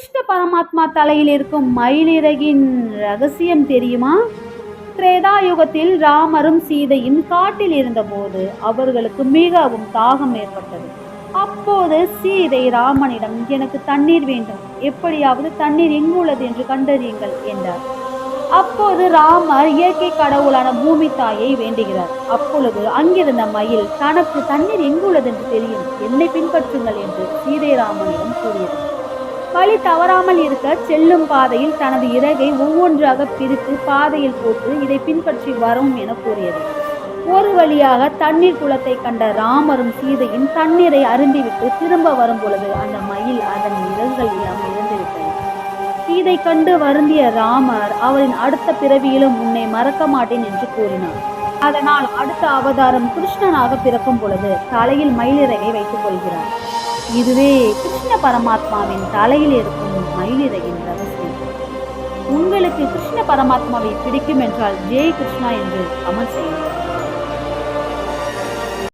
கிருஷ்ண பரமாத்மா தலையில் இருக்கும் மயிலிறகின் ரகசியம் தெரியுமா? திரேதா யுகத்தில் ராமரும் சீதையும் காட்டில் இருந்தபோது அவர்களுக்கு மிகவும் தாகம் ஏற்பட்டது. அப்போது சீதை ராமனிடம் எனக்கு தண்ணீர் வேண்டும். எப்படியாவது தண்ணீர் எங்கு உள்ளது என்று கண்டறியுங்கள் என்றார். அப்போது ராமர் இயற்கை கடவுளான பூமி தாயை வேண்டுகிறார். அப்பொழுது அங்கிருந்த மயில் தனக்கு தண்ணீர் எங்குள்ளது என்று தெரியும். என்னை பின்பற்றுங்கள் என்று சீதை ராமனிடம் கூறியது. வழி தவறாமல் இருக்க செல்லும் பாதையில் தனது இறகை ஒவ்வொன்றாக பிரித்து பாதையில் போட்டு இதை பின்பற்றி வரும் என கூறியது. ஒரு வழியாக தண்ணீர் குளத்தை கண்ட ராமரும் சீதையும் தண்ணீரை அருந்திவிட்டு திரும்ப வரும் பொழுது அந்த மயில் அதன் இறகுகள் எல்லாம் இழந்துவிட்டது சீதை கண்டு வருந்திய ராமர் அவரின் அடுத்த பிறவியிலும் உன்னை மறக்க மாட்டேன் என்று கூறினார். அதனால் அடுத்த அவதாரம் கிருஷ்ணனாக பிறக்கும் பொழுது தலையில் மயிலிறகை வைத்துக் கொள்கிறார். இதுவே கிருஷ்ண பரமாத்மாவின் தலையில் இருக்கும் மயிலிறகின் ரகசியம். உங்களுக்கு கிருஷ்ண பரமாத்மாவை பிடிக்கும் என்றால் ஜெய் கிருஷ்ணா என்று கமெண்ட் செய்யுங்கள்.